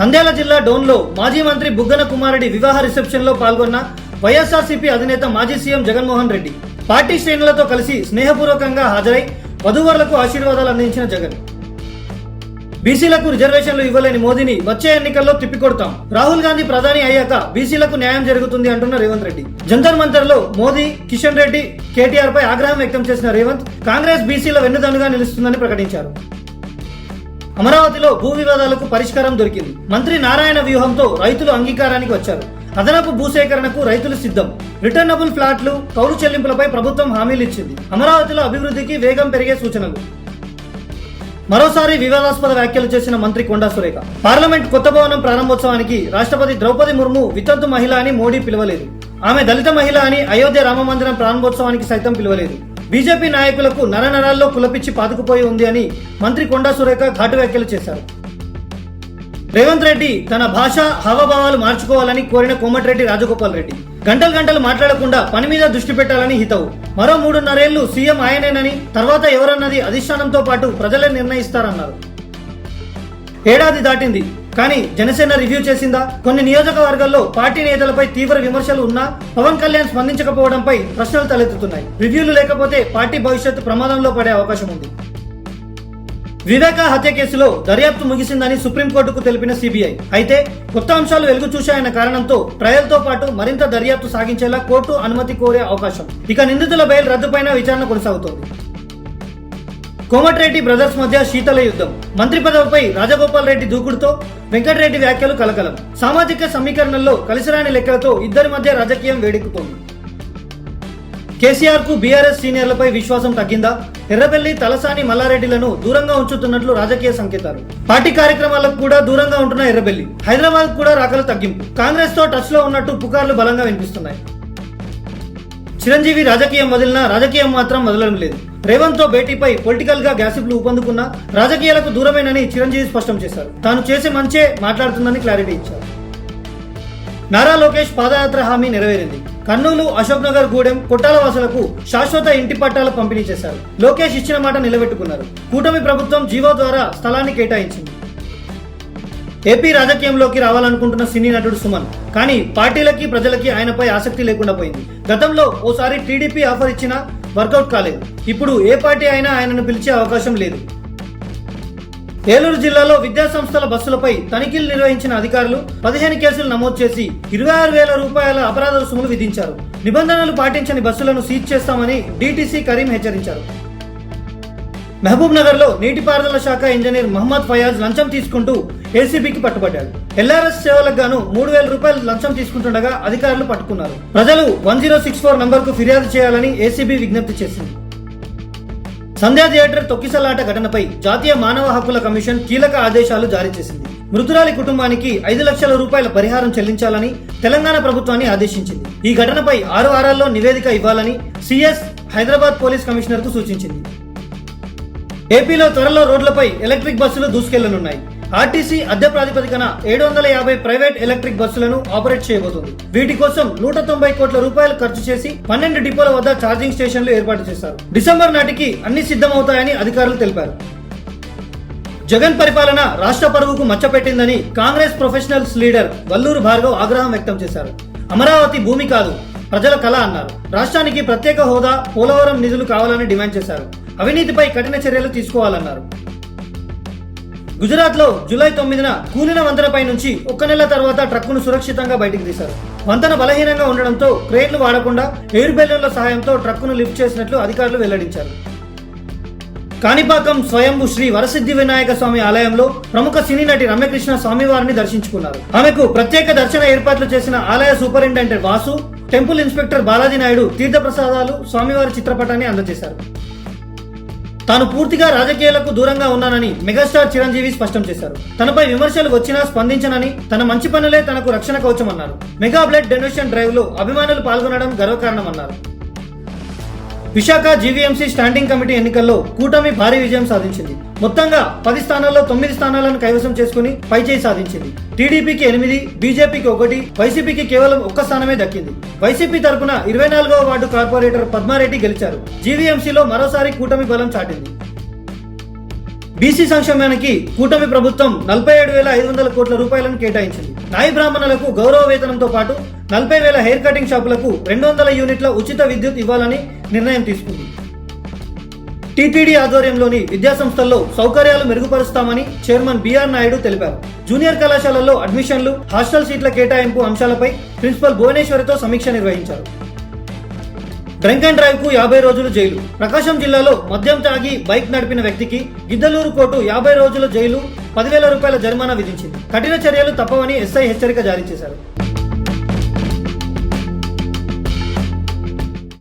నంద్యాల జిల్లా డోన్లో మాజీ మంత్రి బుగ్గన కుమారెడ్డి వివాహ రిసెప్షన్లో పాల్గొన్న వైఎస్ఆర్సీపీ అధినేత మాజీ సీఎం జగన్మోహన్ రెడ్డి. పార్టీ శ్రేణులతో కలిసి స్నేహపూర్వకంగా హాజరై వధువరులకు ఆశీర్వాదాలు అందించిన జగన్. బీసీలకు రిజర్వేషన్లు ఇవ్వలేని మోదీని వచ్చే ఎన్నికల్లో తిప్పికొడతాం. రాహుల్ గాంధీ ప్రధాని అయ్యాక బీసీలకు న్యాయం జరుగుతుంది అంటున్న రేవంత్ రెడ్డి. జంతర్ మంతర్లో మోదీ కిషన్ రెడ్డి కేటీఆర్ పై ఆగ్రహం వ్యక్తం చేసిన రేవంత్ కాంగ్రెస్ బీసీల వెన్నుదన్నుగా నిలుస్తుందని ప్రకటించారు. అమరావతిలో భూ వివాదాలకు పరిష్కారం దొరికింది. మంత్రి నారాయణ వ్యూహంతో రైతులు అంగీకారానికి వచ్చారు. అదనపు భూసేకరణకు రైతులు సిద్ధం. రిటర్నబుల్ ఫ్లాట్లు కౌలు చెల్లింపులపై ప్రభుత్వం హామీలు ఇచ్చింది. అమరావతిలో అభివృద్ధికి వేగం పెరిగే సూచనలు. మరోసారి వివాదాస్పద వ్యాఖ్యలు చేసిన మంత్రి కొండా సురేఖ. పార్లమెంట్ కొత్త భవనం ప్రారంభోత్సవానికి రాష్ట్రపతి ద్రౌపది ముర్ము వితంతు మహిళ అని మోడీ పిలవలేదు. ఆమె దళిత మహిళ అని అయోధ్య రామ మందిరం ప్రారంభోత్సవానికి సైతం పిలవలేదు. బీజేపీ నాయకులకు నరనరాల్లో కులపిచ్చి పాతుకుపోయి ఉంది అని మంత్రి కొండా సురేఖ ఘాటు వ్యాఖ్యలు చేశారు. రేవంత్ రెడ్డి తన భాష హావభావాలు మార్చుకోవాలని కోరిన కోమటిరెడ్డి రాజగోపాల్ రెడ్డి. గంటలు గంటలు మాట్లాడకుండా పని మీద దృష్టి పెట్టాలని హితవు. మరో మూడున్నరేళ్ళు సీఎం ఆయనేనని తర్వాత ఎవరన్నది అధిష్టానంతో పాటు ప్రజలే నిర్ణయిస్తారన్నారు. ఏడాది దాటింది. కానీ జనసేన రివ్యూ చేసిందా? కొన్ని నియోజకవర్గాల్లో పార్టీ నేతలపై తీవ్ర విమర్శలు ఉన్నా పవన్ కళ్యాణ్ స్పందించకపోవడంపై ప్రశ్నలు తలెత్తుతున్నాయి. రివ్యూలు లేకపోతే పార్టీ భవిష్యత్తు ప్రమాదంలో పడే అవకాశం ఉంది. వివేకా హత్య కేసులో దర్యాప్తు ముగిసిందని సుప్రీంకోర్టుకు తెలిపిన సిబిఐ. అయితే కొత్త అంశాలు వెలుగు చూశాయన్న కారణంతో ట్రయల్తో పాటు మరింత దర్యాప్తు సాగించేలా కోర్టు అనుమతి కోరే అవకాశం. ఇక నిందితుల బెయిల్ రద్దుపైన విచారణ కొనసాగుతోంది. కోమటిరెడ్డి బ్రదర్స్ మధ్య శీతల యుద్ధం. మంత్రి పదవిపై రాజగోపాల్ రెడ్డి దూకుడుతో వెంకటరెడ్డి వ్యాఖ్యలు కలకలం. సామాజిక సమీకరణల్లో కలిసిరాని లెక్కలతో ఇద్దరి మధ్య రాజకీయం వేడెక్కుతోంది కేసీఆర్కు బీఆర్ఎస్ సీనియర్లపై విశ్వాసం తగ్గిందా? ఎర్రబెల్లి తలసాని మల్లారెడ్డిలను దూరంగా ఉంచుతున్నట్లు రాజకీయ సంకేతాలు. పార్టీ కార్యక్రమాలకు కూడా దూరంగా ఉంటున్న ఎర్రబెల్లి హైదరాబాద్ కూడా రాకలు తగ్గింపు. కాంగ్రెస్తో టచ్లో ఉన్నట్టు పుకార్లు బలంగా వినిపిస్తున్నాయి. చిరంజీవి రాజకీయం వదిలినా రాజకీయం మాత్రం వదలడం లేదు. రేవంత్తో భేటీపై పొలిటికల్గా గ్యాసిప్లు ఊపందుకున్నా రాజకీయాలకు దూరమేనని చిరంజీవి స్పష్టం చేశారు. తాను చేసే మంచే మాట్లాడుతుందని క్లారిటీ ఇచ్చారు. నారా లోకేష్ పాదయాత్ర హామీ నెరవేరింది. కర్నూలు అశోక్ నగర్ గూడెం కొట్టాల వాసులకు శాశ్వత ఇంటి పట్టాలు పంపిణీ చేశారు. లోకేష్ ఇచ్చిన మాట నిలబెట్టుకున్నారు. కూటమి ప్రభుత్వం జీవో ద్వారా స్థలాన్ని కేటాయించింది. ఏపీ రాజకీయంలోకి రావాలనుకుంటున్న సినీ నటుడు సుమన్. కానీ పార్టీలకి ప్రజలకి ఆయనపై ఆసక్తి లేకుండా పోయింది. గతంలో ఓసారి టీడీపీ ఆఫర్ ఇచ్చినా వర్కౌట్ కాలేదు. ఇప్పుడు ఏ పార్టీ అయినా ఆయనను పిలిచే అవకాశం లేదు. ఏలూరు జిల్లాలో విద్యా సంస్థల బస్సులపై తనిఖీలు నిర్వహించిన అధికారులు పదిహేను కేసులు నమోదు చేసి ఇరవై ఆరు వేల రూపాయల అపరాధ రుసుములు విధించారు. నిబంధనలు పాటించని బస్సులను సీజ్ చేస్తామని డీటీసీ కరీం హెచ్చరించారు. మహబూబ్ నగర్లో నీటిపారుదల శాఖ ఇంజనీర్ మహమ్మద్ ఫయాజ్ లంచం తీసుకుంటూ ఏసీబీకి పట్టుబడ్డాడు. ఎల్ఆర్ఎస్ సేవలకు గాను మూడు వేల రూపాయలు లంచం తీసుకుంటుండగా అధికారులు పట్టుకున్నారు. ప్రజలు వన్ జీరో సిక్స్ ఫోర్ నంబర్కు ఫిర్యాదు చేయాలని ఏసీబీ విజ్ఞప్తి చేసింది. సంధ్యా థియేటర్ తొక్కిసలాట ఘటనపై జాతీయ మానవ హక్కుల కమిషన్ కీలక ఆదేశాలు జారీ చేసింది. మృతురాలి కుటుంబానికి ఐదు లక్షల రూపాయల పరిహారం చెల్లించాలని తెలంగాణ ప్రభుత్వాన్ని ఆదేశించింది. ఈ ఘటనపై ఆరు వారాల్లో నివేదిక ఇవ్వాలని సిఎస్ హైదరాబాద్ పోలీస్ కమిషనర్కు సూచించింది. ఏపీలో త్వరలో రోడ్లపై ఎలక్ట్రిక్ బస్సులు దూసుకెళ్ళనున్నాయి. ఆర్టీసీ అద్దె ప్రాతిపదికన ఏడు వందల యాభై ప్రైవేట్ ఎలక్ట్రిక్ బస్సులను ఆపరేట్ చేయబోతుంది. వీటి కోసం నూట తొంభై కోట్ల రూపాయలు ఖర్చు చేసి పన్నెండు డిపోల వద్ద ఛార్జింగ్ స్టేషన్లు ఏర్పాటు చేశారు. డిసెంబర్ నాటికి అన్ని సిద్ధమవుతాయని అధికారులు తెలిపారు. జగన్ పరిపాలన రాష్ట్ర పరువుకు మచ్చపెట్టిందని కాంగ్రెస్ ప్రొఫెషనల్స్ లీడర్ వల్లూరు భార్గవ్ ఆగ్రహం వ్యక్తం చేశారు. అమరావతి భూమి కాదు ప్రజల కళ అన్నారు. రాష్ట్రానికి ప్రత్యేక హోదా పోలవరం నిధులు కావాలని డిమాండ్ చేశారు. అవినీతిపై కఠిన చర్యలు తీసుకోవాలన్నారు. గుజరాత్లో జూలై తొమ్మిదిన కూలిన వంతెనపై నుంచి ఒక్క నెల తర్వాత ట్రక్కును సురక్షితంగా బయటికి తీశారు. వంతెన బలహీనంగా ఉండడంతో క్రేన్లు వాడకుండా ఎయిర్ బెలూన్ల సహాయంతో ట్రక్కును లిఫ్ట్ చేసినట్లు అధికారులు వెల్లడించారు. కాణిపాకం స్వయంభు శ్రీ వరసిద్ధి వినాయక స్వామి ఆలయంలో ప్రముఖ సినీ నటి రమ్యకృష్ణ స్వామివారిని దర్శించుకున్నారు. ఆమెకు ప్రత్యేక దర్శన ఏర్పాట్లు చేసిన ఆలయ superintendent Vasu temple inspector Balaji Naidu తీర్థప్రసాదాలు స్వామివారి చిత్రపటాన్ని అందజేశారు. తాను పూర్తిగా రాజకీయాలకు దూరంగా ఉన్నానని మెగాస్టార్ చిరంజీవి స్పష్టం చేశారు. తనపై విమర్శలు వచ్చినా స్పందించనని తన మంచి పనులే తనకు రక్షణ కవచమన్నారు మెగా బ్లడ్ డొనేషన్ డ్రైవ్లో అభిమానులు పాల్గొనడం గర్వకారణమన్నారు. విశాఖ జీవీఎంసీ స్టాండింగ్ కమిటీ ఎన్నికల్లో కూటమి భారీ విజయం సాధించింది. మొత్తంగా పది స్థానాల్లో తొమ్మిది స్థానాలను కైవసం చేసుకుని పైచేయి సాధించింది. టీడీపీకి ఎనిమిది బీజేపీకి ఒకటి వైసీపీకి కేవలం ఒక్క స్థానమే దక్కింది. వైసీపీ తరపున ఇరవై నాలుగవ వార్డు కార్పొరేటర్ పద్మారెడ్డి గెలిచారు. జీవీఎంసీలో మరోసారి కూటమి బలం చాటింది. బీసీ సంక్షేమానికి కూటమి ప్రభుత్వం నలభై ఏడు వేల ఐదు వందల కోట్ల రూపాయలను కేటాయించింది. నాయ బ్రాహ్మణులకు గౌరవ వేతనంతో పాటు నలభై వేల హెయిర్ కటింగ్ షాపులకు రెండు వందల యూనిట్ల ఉచిత విద్యుత్ ఇవ్వాలని నిర్ణయం తీసుకుంది. టీటీడీ ఆధ్వర్యంలోని విద్యాసంస్థల్లో సౌకర్యాలు మెరుగుపరుస్తామని చైర్మన్ బిఆర్ నాయుడు తెలిపారు. జూనియర్ కళాశాలల్లో అడ్మిషన్లు హాస్టల్ సీట్ల కేటాయింపు అంశాలపై ప్రిన్సిపల్ భువనేశ్వరితో సమీక్ష నిర్వహించారు. డ్రంక్ అండ్ డ్రైవ్కు యాభై రోజులు జైలు. ప్రకాశం జిల్లాలో మద్యం తాగి బైక్ నడిపిన వ్యక్తికి గిద్దలూరు కోర్టు యాభై రోజుల జైలు పదివేల రూపాయల జరిమానా విధించింది. కఠిన చర్యలు తప్పవని ఎస్ఐ హెచ్చరిక జారీ చేశారు.